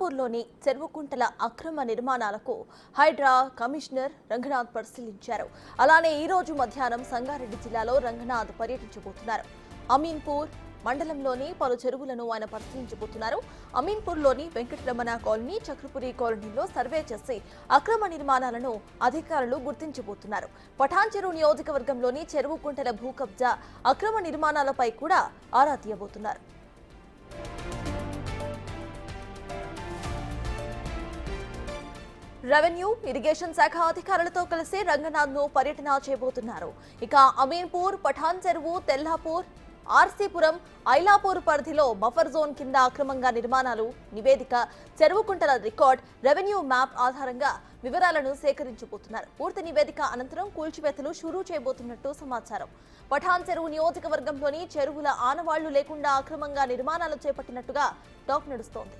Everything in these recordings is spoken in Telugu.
అమీన్పూర్లోని చెరువుకుంటల అక్రమ నిర్మాణాలకు హైడ్రా కమిషనర్ రంగనాథ్ పరిశీలించారు. అలానే ఈ రోజు మధ్యాహ్నం సంగారెడ్డి జిల్లాలో రంగనాథ్ పర్యటించబోతున్నారు. అమీన్పూర్ మండలంలోని పలు చెరువులను ఆయన పరిశీలించబోతున్నారు. అమీన్పూర్లోని వెంకటరమణ కాలనీ చక్రపురి కాలనీలో సర్వే చేసి అక్రమ నిర్మాణాలను అధికారులు గుర్తించబోతున్నారు. పఠాన్ చెరువు నియోజకవర్గంలోని చెరువు కుంటల భూ కబ్జా అక్రమ నిర్మాణాలపై కూడా ఆరా తీయబోతున్నారు. రెవెన్యూ ఇరిగేషన్ శాఖ అధికారులతో కలిసి రంగనాథ్ను పర్యటన చేయబోతున్నారు. ఇక అమీన్పూర్ పఠాన్ చెరువు తెల్లాపూర్ ఆర్సీపురం ఐలాపూర్ పరిధిలో బఫర్ జోన్ కింద అక్రమంగా నిర్మాణాలు నివేదిక చెరువుకుంటల రికార్డ్ రెవెన్యూ మ్యాప్ ఆధారంగా వివరాలను సేకరించబోతున్నారు. పూర్తి నివేదిక అనంతరం కూల్చివేతలు షురూ చేయబోతున్నట్టు సమాచారం. పఠాన్ చెరువు నియోజకవర్గంలోని చెరువుల ఆనవాళ్ళు లేకుండా అక్రమంగా నిర్మాణాలు చేపట్టినట్టుగా టాక్ నడుస్తోంది.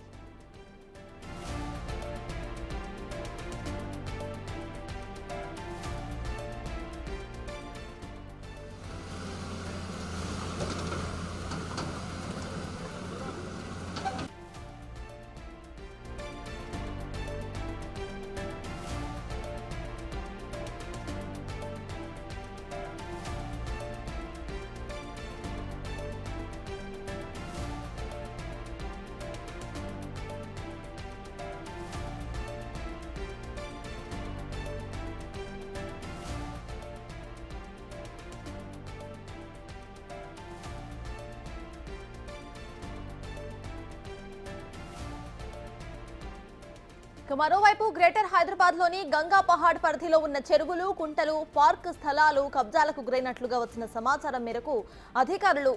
మరోవైపు గ్రేటర్ హైదరాబాద్లోని గంగా పహాడ్ పరిధిలో ఉన్న చెరువులు కుంటలు పార్క్ స్థలాలు కబ్జాలకు గురైనట్లుగా వచ్చిన సమాచారం మేరకు అధికారులు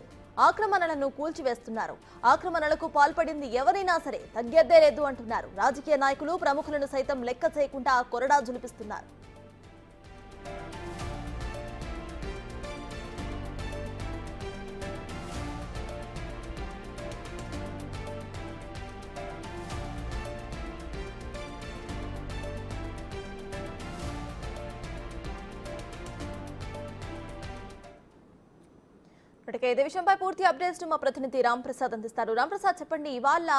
ఆక్రమణలను కూల్చివేస్తున్నారు. ఆక్రమణలకు పాల్పడింది ఎవరైనా సరే తగ్గేద్దే లేదు అంటున్నారు. రాజకీయ నాయకులు ప్రముఖులను సైతం లెక్క చేయకుండా కొరడా జులిపిస్తున్నారు. ఇప్పటికే ఇదే విషయంపై పూర్తి అప్డేట్స్ మా ప్రతినిధి రామ్ ప్రసాద్ అందిస్తారు. రామ్ ప్రసాద్ చెప్పండి ఇవాళ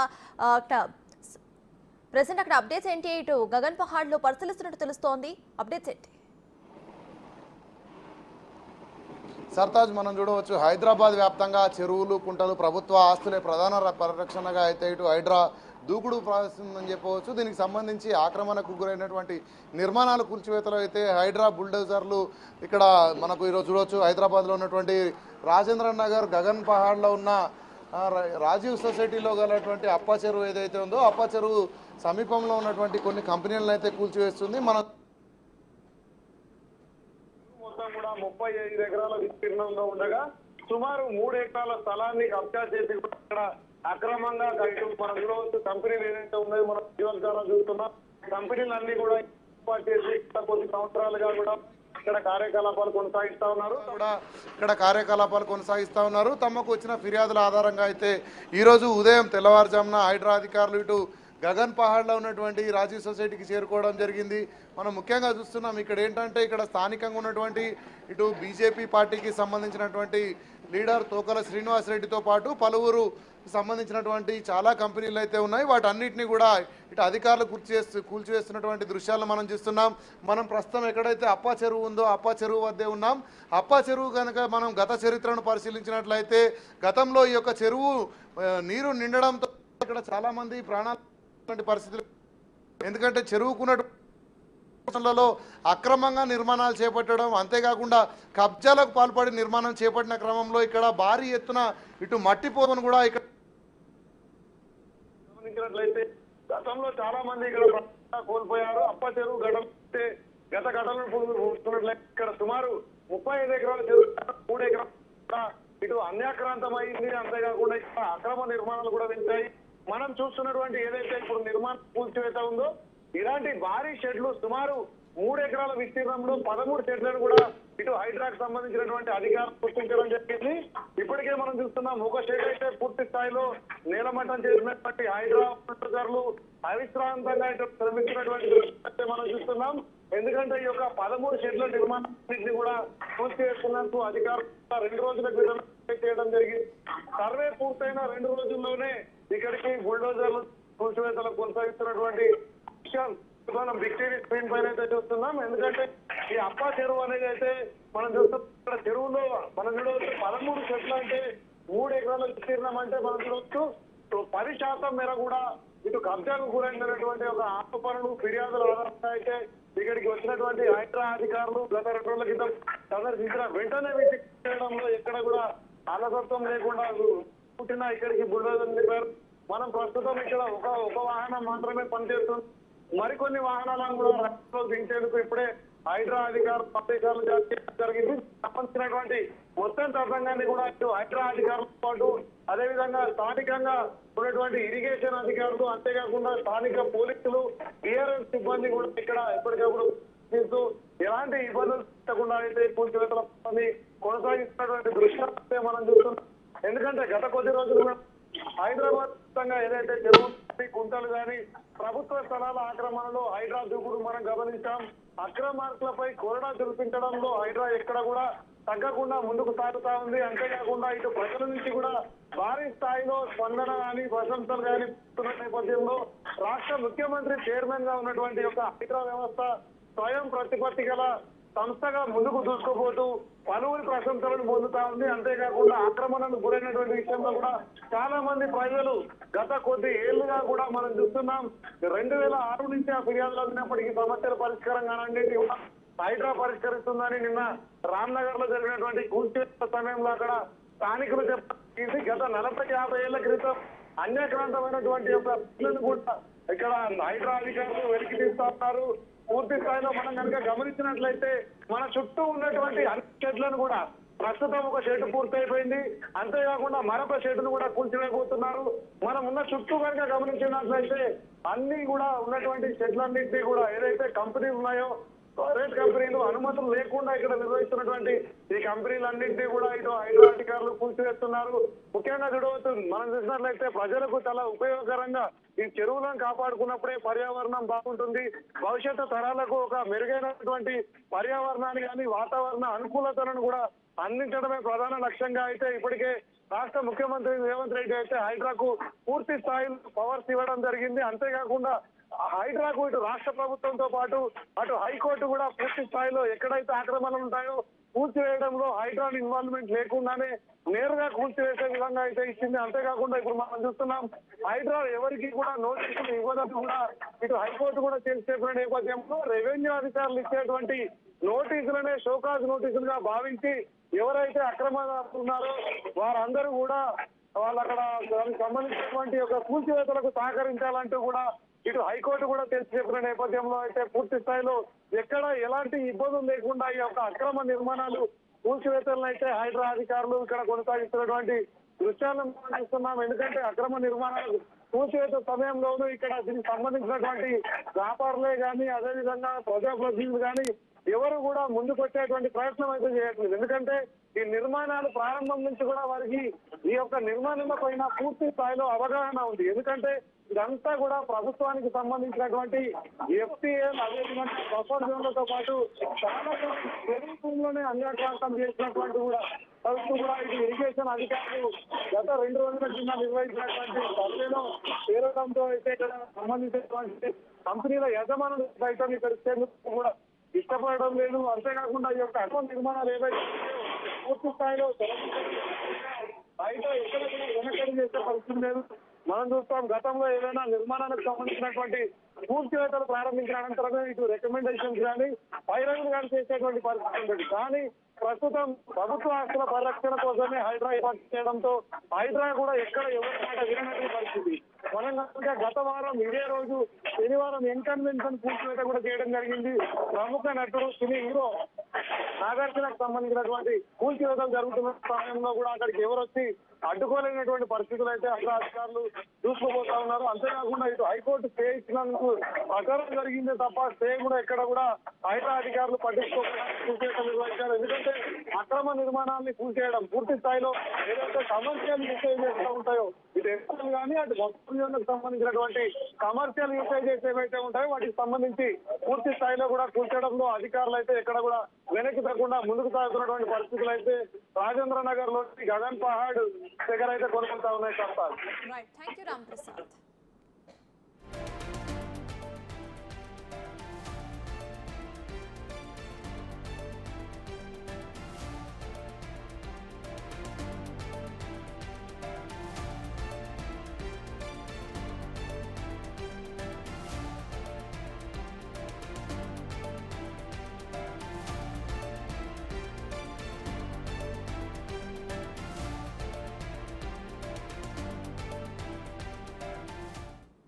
ప్రజెంట్ అక్కడ ప్రెసెంట్ అప్డేట్స్ ఏంటి? ఇటు గగన్ పహాడ్లో పరిశీలిస్తున్నట్టు తెలుస్తోంది. అప్డేట్స్ ఏంటి? సర్తాజ్ మనం చూడవచ్చు హైదరాబాద్ వ్యాప్తంగా చెరువులు కుంటలు ప్రభుత్వ ఆస్తులే ప్రధాన పరిరక్షణగా అయితే ఇటు హైడ్రా దూకుడు ప్రారంభిస్తుందని చెప్పవచ్చు. దీనికి సంబంధించి ఆక్రమణకు గురైనటువంటి నిర్మాణాలు కూల్చివేతలు అయితే హైడ్రా బుల్డోజర్లు ఇక్కడ మనకు ఈరోజు చూడవచ్చు హైదరాబాద్లో ఉన్నటువంటి రాజేంద్ర నగర్ గగన్ పహాడ్లో ఉన్న రాజీవ్ సొసైటీలో గలటువంటి అప్ప చెరువు ఏదైతే ఉందో అప్ప చెరువు సమీపంలో ఉన్నటువంటి కొన్ని కంపెనీలను అయితే కూల్చివేస్తుంది. మన మొత్తం కూడా ముప్పై ఐదు ఎకరాల విస్తీర్ణంలో ఉండగా సుమారు మూడు ఎకరాల స్థలాన్ని కబ్జా చేసి కూడా ఇక్కడ అక్రమంగా కట్టు మన చూడవచ్చు కంపెనీలు ఏదైతే ఉన్నాయో మనం జీవనకాలం చూస్తున్నాం. కంపెనీలన్నీ కూడా ఏర్పాటు చేసి ఇక్కడ కొద్ది సంవత్సరాలుగా కూడా ఇక్కడ కార్యకలాపాలు కొనసాగిస్తా ఉన్నారు. కూడా ఇక్కడ కార్యకలాపాలు కొనసాగిస్తా ఉన్నారు. తమకు వచ్చిన ఫిర్యాదుల ఆధారంగా అయితే ఈరోజు ఉదయం తెల్లవారుజామున హైడ్రా అధికారులు ఇటు గగన్ పహాడ్లో ఉన్నటువంటి రాజీవ్ సొసైటీకి చేరుకోవడం జరిగింది. మనం ముఖ్యంగా చూస్తున్నాం ఇక్కడ ఏంటంటే ఇక్కడ స్థానికంగా ఉన్నటువంటి ఇటు బీజేపీ పార్టీకి సంబంధించినటువంటి లీడర్ తోకల శ్రీనివాస్ రెడ్డితో పాటు పలువురు సంబంధించినటువంటి చాలా కంపెనీలు అయితే ఉన్నాయి. వాటన్నిటిని కూడా ఇటు అధికారులు కూర్చేస్తు కూల్చివేస్తున్నటువంటి దృశ్యాలను మనం చూస్తున్నాం. మనం ప్రస్తుతం ఎక్కడైతే అప్పా చెరువు ఉందో అప్పా చెరువు వద్దే ఉన్నాం. అప్పా చెరువు కనుక మనం గత చరిత్రను పరిశీలించినట్లయితే గతంలో ఈ యొక్క చెరువు నీరు నిండడంతో ఇక్కడ చాలామంది ప్రాణాలు పరిస్థితులు. ఎందుకంటే చెరువుకున్నటువంటి అక్రమంగా నిర్మాణాలు చేపట్టడం అంతేకాకుండా కబ్జాలకు పాల్పడి నిర్మాణం చేపట్టిన క్రమంలో ఇక్కడ భారీ ఎత్తున ఇటు మట్టి పోతను కూడా ఇక్కడ గమనించినట్లయితే గతంలో చాలా మంది ఇక్కడ కోల్పోయారు. అప్ప చెరువు గడపే గత ఘటనలు చూస్తున్నట్లయితే ఇక్కడ సుమారు ముప్పై ఐదు ఎకరాల చెరువు మూడు ఎకరాలు ఇటు అన్యాక్రాంతం అయింది అంతేకాకుండా ఇక్కడ అక్రమ నిర్మాణాలు కూడా పెంచాయి మనం చూస్తున్నటువంటి ఏదైతే ఇప్పుడు నిర్మాణం కూల్చివేత ఉందో ఇలాంటి భారీ షెడ్లు సుమారు మూడు ఎకరాల విస్తీర్ణంలో పదమూడు షెడ్లను కూడా ఇటు హైడ్రాక్ సంబంధించినటువంటి అధికారం సృష్టించడం జరిగింది. ఇప్పటికే మనం చూస్తున్నాం ఒక షెడ్ అయితే పూర్తి స్థాయిలో నీలమట్టం చేసినటువంటి హైడ్రా అవిశ్రాంతంగా ఇటు శ్రమించినటువంటి మనం చూస్తున్నాం. ఎందుకంటే ఈ యొక్క పదమూడు షెడ్ల నిర్మాణాన్ని కూడా పూర్తి చేస్తున్నట్టు అధికారులు రెండు రోజుల క్రితం చేయడం జరిగింది. సర్వే పూర్తయిన రెండు రోజుల్లోనే ఇక్కడికి బుల్డోజర్లు కూల్చివేతలు కొనసాగిస్తున్నటువంటి విషయాలు మనం బిగ్ స్క్రీన్ పైన అయితే చూస్తున్నాం. ఎందుకంటే ఈ అప్పా చెరువు అనేది అయితే మనం చూస్తున్నాం. చెరువులో మనం చూడవచ్చు పదమూడు చెట్లు అంటే మూడు ఎకరాల విస్తీర్ణం అంటే మనం చూడవచ్చు. పది శాతం మేర కూడా ఇటు కబ్జాకు గురైనటువంటి ఒక ఆరోపణలు ఫిర్యాదుల ఆధారంగా అయితే ఇక్కడికి వచ్చినటువంటి హైడ్రా అధికారులు గత రెండు రోజుల క్రితం సందర్శించిన వెంటనే వీటిని చేయడంలో ఎక్కడ కూడా అలసత్వం లేకుండా పుట్టిన ఇక్కడికి బుల్డోజర్ నింపారు మనం ప్రస్తుతం ఇక్కడ ఒక ఒక వాహనం మాత్రమే పనిచేస్తుంది మరికొన్ని వాహనాలను కూడా రంగంలో దించేందుకు ఇప్పుడే హైడ్రా అధికారులు ఆదేశాలు జారీ జరిగింది. సంబంధించినటువంటి మొత్తం తతంగాన్ని కూడా ఇటు హైడ్రా అధికారులతో పాటు అదేవిధంగా స్థానికంగా ఉన్నటువంటి ఇరిగేషన్ అధికారులు అంతేకాకుండా స్థానిక పోలీసులు టీఆర్ఎస్ సిబ్బంది కూడా ఇక్కడ ఎప్పటికప్పుడు ఎలాంటి ఇబ్బందులు పెట్టకుండా అయితే కూల్చివేతల పని కొనసాగిస్తున్నటువంటి దృశ్యాలే మనం చూస్తున్నాం. ఎందుకంటే గత కొద్ది రోజులుగా హైదరాబాద్ ఏదైతే చెరువు గుంటలు కుంటలు కానీ ప్రభుత్వ స్థలాల ఆక్రమణలో హైడ్రా దూకుడు మనం గమనించాం. అక్రమార్కులపై కొరడా చూపించడంలో హైడ్రా ఎక్కడ కూడా తగ్గకుండా ముందుకు సాగుతా ఉంది. అంతేకాకుండా ఇటు ప్రజల నుంచి కూడా భారీ స్థాయిలో స్పందన కానీ ప్రశంసలు కానీ వస్తున్న నేపథ్యంలో రాష్ట్ర ముఖ్యమంత్రి చైర్మన్గా ఉన్నటువంటి యొక్క హైడ్రా వ్యవస్థ స్వయం ప్రతిపత్తి గల సంస్థగా ముందుకు చూసుకోబోతూ పలువురి ప్రశంసలను పొందుతా ఉంది. అంతేకాకుండా ఆక్రమణకు గురైనటువంటి విషయంలో కూడా చాలా మంది ప్రజలు గత కొద్ది ఏళ్ళుగా కూడా మనం చూస్తున్నాం. రెండు వేల ఆరు నుంచి ఆ ఫిర్యాదులు అందినప్పటికీ సమస్యల పరిష్కారం కానన్నిటి కూడా హైడ్రా పరిష్కరిస్తుందని నిన్న రామ్నగర్లో జరిగినటువంటి కూల్చివేత సమయంలో అక్కడ స్థానికులు చెప్పి గత నలభై యాభై ఏళ్ళ క్రితం అన్యాక్రాంతమైనటువంటి యొక్క పిల్లలు కూడా ఇక్కడ హైడ్రా అధికారులు వెలికి తీస్తా ఉన్నారు. పూర్తి స్థాయిలో మనం కనుక గమనించినట్లయితే మన చుట్టూ ఉన్నటువంటి అన్ని చెట్లను కూడా ప్రస్తుతం ఒక షెడ్ పూర్తయిపోయింది. అంతేకాకుండా మరొక షెడ్ను కూడా కూల్చివేయబోతున్నారు. మనం ఉన్న చుట్టూ కనుక గమనించినట్లయితే అన్ని కూడా ఉన్నటువంటి షెడ్లన్నింటినీ కూడా ఏదైతే కంపెనీలు ఉన్నాయో ప్రైవేట్ కంపెనీలు అనుమతులు లేకుండా ఇక్కడ నిర్వహిస్తున్నటువంటి ఈ కంపెనీలన్నింటినీ కూడా ఇటు హైడ్రా అధికారులు కూల్చివేస్తున్నారు. ముఖ్యంగా చూడవచ్చు మనం చూసినట్లయితే ప్రజలకు చాలా ఉపయోగకరంగా ఈ చెరువులను కాపాడుకున్నప్పుడే పర్యావరణం బాగుంటుంది. భవిష్యత్తు తరాలకు ఒక మెరుగైనటువంటి పర్యావరణాన్ని కానీ వాతావరణ అనుకూలతలను కూడా అందించడమే ప్రధాన లక్ష్యంగా అయితే ఇప్పటికే రాష్ట్ర ముఖ్యమంత్రి రేవంత్ రెడ్డి అయితే హైడ్రాకు పూర్తి స్థాయిలో పవర్స్ ఇవ్వడం జరిగింది. అంతేకాకుండా హైడ్రాకు ఇటు రాష్ట్ర ప్రభుత్వంతో పాటు అటు హైకోర్టు కూడా పూర్తి స్థాయిలో ఎక్కడైతే ఆక్రమణలు ఉంటాయో కూల్చివేయడంలో హైడ్రాన్ ఇన్వాల్వ్మెంట్ లేకుండానే నేరుగా కూల్చివేసే విధంగా అయితే ఇచ్చింది. అంతేకాకుండా ఇప్పుడు మనం చూస్తున్నాం హైడ్రా ఎవరికి కూడా నోటీసులు ఇవ్వదని కూడా ఇటు హైకోర్టు కూడా చేసి నేపథ్యంలో రెవెన్యూ అధికారులు ఇచ్చేటువంటి నోటీసులనే షోకాజ్ నోటీసులుగా భావించి ఎవరైతే అక్రమాలు ఉన్నారో వారందరూ కూడా వాళ్ళు అక్కడ దానికి సంబంధించినటువంటి యొక్క కూల్చివేతలకు సహకరించాలంటూ కూడా ఇటు హైకోర్టు కూడా తెలిసి చెప్పిన నేపథ్యంలో అయితే పూర్తి స్థాయిలో ఎక్కడ ఎలాంటి ఇబ్బందులు లేకుండా ఈ యొక్క అక్రమ నిర్మాణాలు కూల్చివేతలను అయితే హైడ్రా అధికారులు ఇక్కడ కొనసాగిస్తున్నటువంటి దృశ్యాలను మనం చూస్తున్నాం. ఎందుకంటే అక్రమ నిర్మాణాలు కూల్చివేత సమయంలోనూ ఇక్కడ దీనికి సంబంధించినటువంటి వ్యాపారులే కానీ అదేవిధంగా ప్రజాప్రతినిధులు కానీ ఎవరు కూడా ముందుకు వచ్చేటువంటి ప్రయత్నం అయితే చేయట్లేదు. ఎందుకంటే ఈ నిర్మాణాలు ప్రారంభం నుంచి కూడా వారికి ఈ యొక్క నిర్మాణంలో పైన పూర్తి స్థాయిలో అవగాహన ఉంది. ఎందుకంటే ఇదంతా కూడా ప్రభుత్వానికి సంబంధించినటువంటి ఎఫ్టీఎల్ అదేవిధంగా బఫర్ జోన్లతో పాటు చాలా ప్రభుత్వంలోనే అన్యాక్రాంతం చేసినటువంటి కూడా ప్రభుత్వం కూడా ఇది ఇరిగేషన్ అధికారులు గత రెండు రోజుల కింద నిర్వహించినటువంటి సర్వేలో చేరడంతో అయితే ఇక్కడ సంబంధించినటువంటి కంపెనీల యజమానులు సైతం ఇక్కడ కూడా ఇష్టపడడం లేదు. అంతేకాకుండా ఈ యొక్క అకౌంట్ నిర్మాణాలు ఏవైతే పూర్తి స్థాయిలో బయట ఎక్కడ కూడా వెనకడి చేసే పరిస్థితి లేదు. మనం చూస్తాం గతంలో ఏదైనా నిర్మాణానికి సంబంధించినటువంటి పూర్తివేతలు ప్రారంభించిన అనంతరమే ఇటు రికమెండేషన్స్ కానీ బహిరంగం కానీ చేసేటువంటి పరిస్థితి ఉండేది. కానీ ప్రస్తుతం ప్రభుత్వ ఆస్తుల పరిరక్షణ కోసమే హైడ్రా ఏర్పాటు చేయడంతో హైడ్రా కూడా ఎక్కడ ఎవరి మాట వినటువంటి పరిస్థితి. మనం కనుక గత వారం ఇదే రోజు శనివారం ఎన్కన్వెన్షన్ పూర్తివేత కూడా చేయడం జరిగింది. ప్రముఖ నటుడు సినీ హీరో నాగార్జునకు సంబంధించినటువంటి కూల్చివేతలు జరుగుతున్న సమయంలో కూడా అక్కడికి ఎవరు వచ్చి అడ్డుకోలేనటువంటి పరిస్థితులు అయితే అక్కడ అధికారులు చూసుకోబోతా ఉన్నారు. అంతేకాకుండా ఇటు హైకోర్టు స్టే ఇచ్చినందుకు ప్రకారం జరిగిందే తప్ప స్టే కూడా ఎక్కడ కూడా హైడ్రా అధికారులు పట్టించుకోకుండా ఎందుకంటే అక్రమ నిర్మాణాన్ని కూల్చేయడం పూర్తి స్థాయిలో ఏదైతే కమర్షియల్ యూసేజెస్ ఉంటాయో ఇటు ఎక్కడ కానీ అటు మొత్తం సంబంధించినటువంటి కమర్షియల్ యూసేజెస్ ఏవైతే ఉంటాయో వాటికి సంబంధించి పూర్తి స్థాయిలో కూడా కూల్చడంలో అధికారులు అయితే ఎక్కడ కూడా వెనక్కి తగ్గకుండా ముందుకు సాగుతున్నటువంటి పరిస్థితులు అయితే రాజేంద్ర నగర్లోని గగన్ పహాడ్ దగ్గర అయితే కొనుక్కుంటా ఉన్నాయి చెప్తారు